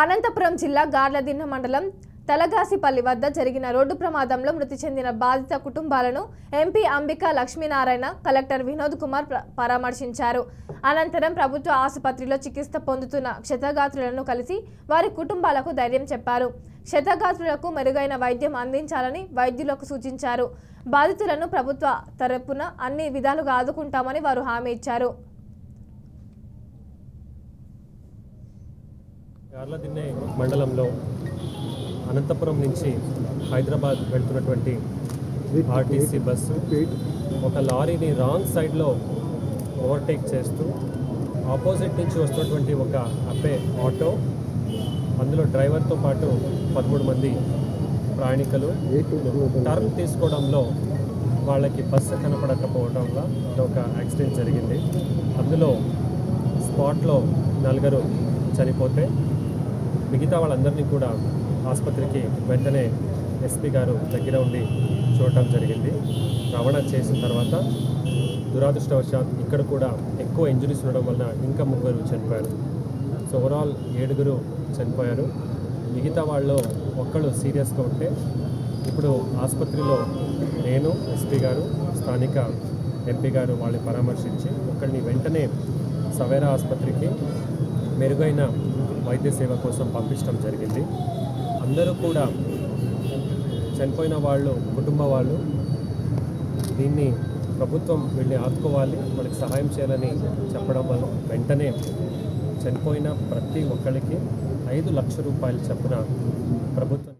అనంతపురం జిల్లా గార్లదిన్న మండలం తలగాసిపల్లి వద్ద జరిగిన రోడ్డు ప్రమాదంలో మృతి చెందిన బాధిత కుటుంబాలను ఎంపీ అంబికా లక్ష్మీనారాయణ కలెక్టర్ వినోద్ కుమార్ పరామర్శించారు. అనంతరం ప్రభుత్వ ఆసుపత్రిలో చికిత్స పొందుతున్న క్షతగాత్రులను కలిసి వారి కుటుంబాలకు ధైర్యం చెప్పారు. క్షతగాత్రులకు మెరుగైన వైద్యం అందించాలని వైద్యులకు సూచించారు. బాధితులను ప్రభుత్వ తరపున అన్ని విధాలుగా ఆదుకుంటామని వారు హామీ ఇచ్చారు. యార్లదిన్నె మండలంలో అనంతపురం నుంచి హైదరాబాద్ వెళ్తున్నటువంటి ఆర్టీసీ బస్సు ఒక లారీని రాంగ్ సైడ్లో ఓవర్టేక్ చేస్తూ ఆపోజిట్ నుంచి వస్తున్నటువంటి ఒక అబ్బే ఆటో అందులో డ్రైవర్తో పాటు పదమూడు మంది ప్రయాణికులు టర్న్ తీసుకోవడంలో వాళ్ళకి బస్సు కనపడకపోవడం వల్ల ఒక యాక్సిడెంట్ జరిగింది. అందులో స్పాట్లో నలుగురు చనిపోతే మిగతా వాళ్ళందరినీ కూడా ఆసుపత్రికి వెంటనే ఎస్పీ గారు దగ్గర ఉండి చూడటం జరిగింది. రవాణా చేసిన తర్వాత దురాదృష్టవశాత్ ఇక్కడ కూడా ఎక్కువ ఇంజరీస్ ఉండడం వలన ఇంకా ముగ్గురు చనిపోయారు. సో ఓవరాల్ ఏడుగురు చనిపోయారు. మిగతా వాళ్ళు ఒక్కళ్ళు సీరియస్గా ఉంటే ఇప్పుడు ఆసుపత్రిలో నేను ఎస్పీ గారు స్థానిక ఎంపీ గారు వాళ్ళని పరామర్శించి ఒకరిని వెంటనే సవేరా ఆసుపత్రికి మెరుగైన వైద్య సేవ కోసం పంపించడం జరిగింది. అందరూ కూడా చనిపోయిన వాళ్ళు కుటుంబ వాళ్ళు దీన్ని ప్రభుత్వం వెళ్ళి ఆదుకోవాలి వాళ్ళకి సహాయం చేయాలని చెప్పడం వల్ల వెంటనే చనిపోయిన ప్రతి ఒక్కరికి ఐదు లక్షల రూపాయలు చొప్పున ప్రభుత్వం